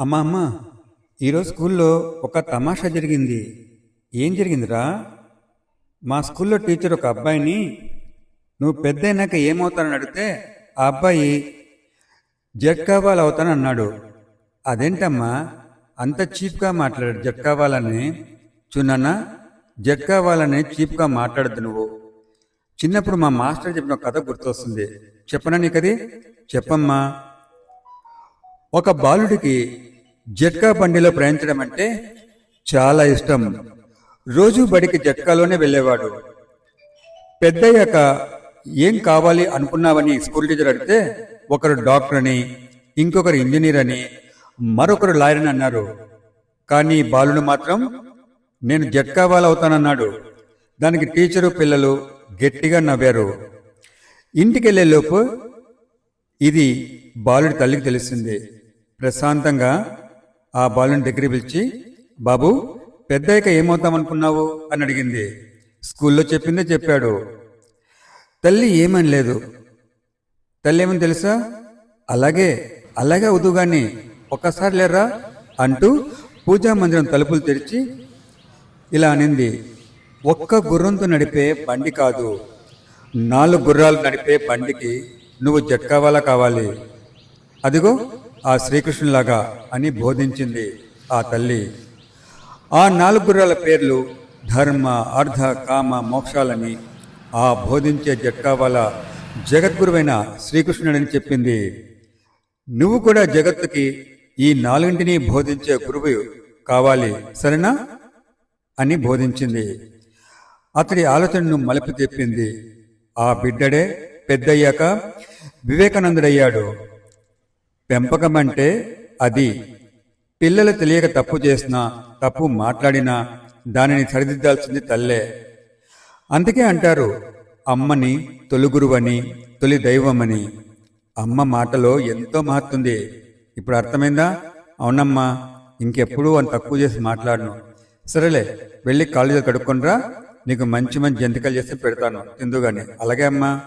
అమ్మా అమ్మ ఈరోజు స్కూల్లో ఒక తమాషా జరిగింది. ఏం జరిగిందిరా? మా స్కూల్లో టీచర్ ఒక అబ్బాయిని నువ్వు పెద్ద అయినాక ఏమవుతానని అడిగితే ఆ అబ్బాయి జట్కావాల్ అవుతాను అన్నాడు అదేంటమ్మా? అంత చీప్గా మాట్లాడాడు జట్కావాలని. చూనన్నా? జట్కావాలని చీప్గా మాట్లాడద్దు నువ్వు. చిన్నప్పుడు మా మాస్టర్ చెప్పిన కథ గుర్తొస్తుంది. చెప్పనా నీకది? చెప్పమ్మా. ఒక బాలుడికి జట్కా బండిలో ప్రయాణించడం అంటే చాలా ఇష్టం. రోజు బడికి జట్కాలోనే వెళ్ళేవాడు. పెద్దయ్యాక ఏం కావాలి అనుకున్నావని స్కూల్ టీచర్ అడిగితే ఒకరు డాక్టర్ అని ఇంకొకరు ఇంజనీర్ అని మరొకరు లాయర్ అని అన్నారు. కానీ బాలుడు మాత్రం నేను జట్కావాల్ అవుతానన్నాడు దానికి టీచరు పిల్లలు గట్టిగా నవ్వారు. ఇంటికి ఇది బాలుడి తల్లికి తెలిసింది. ప్రశాంతంగా ఆ బాలుని దగ్గర పిలిచి బాబు పెద్దయ్యక ఏమవుతామనుకున్నావు అని అడిగింది. స్కూల్లో చెప్పిందే చెప్పాడు. తల్లి ఏమని లేదు. తల్లి ఏమని తెలుసా? అలాగే అలాగే అవుదు కానీ ఒక్కసారి లేరా అంటూ పూజా మందిరం తలుపులు తెరిచి ఇలా అనింది. ఒక్క గుర్రంతో నడిపే బండి కాదు. నాలుగు గుర్రాలు నడిపే బండికి నువ్వు జట్కావాలా కావాలి? అదిగో ఆ శ్రీకృష్ణులాగా అని బోధించింది ఆ తల్లి. ఆ నాలుగు గుర్రాల పేర్లు ధర్మ అర్ధ కామ మోక్షాలని ఆ బోధించే జట్కావాల జగద్గురువైన శ్రీకృష్ణుడని చెప్పింది. నువ్వు కూడా జగత్తుకి ఈ నాలుగింటిని బోధించే గురువు కావాలి సరేనా? అని బోధించింది. అతడి ఆలోచనను మలుపు తెప్పింది. ఆ బిడ్డడే పెద్దయ్యాక వివేకానందుడయ్యాడు. పెంపకం అంటే అది. పిల్లలు తెలియక తప్పు చేసినా తప్పు మాట్లాడినా దానిని సరిదిద్దాల్సింది తల్లే. అందుకే అంటారు అమ్మని తొలి గురువని తొలి దైవమని. అమ్మ మాటలో ఎంతో మహత్తుంది. ఇప్పుడు అర్థమైందా? అవునమ్మా ఇంకెప్పుడు అని తక్కువ చేసి మాట్లాడను. సరేలే వెళ్ళి కాళ్ళు కడుక్కొనిరా నీకు మంచి మంచి జంతికలు చేసి పెడతాను. తిందుగాని. అలాగే అమ్మా.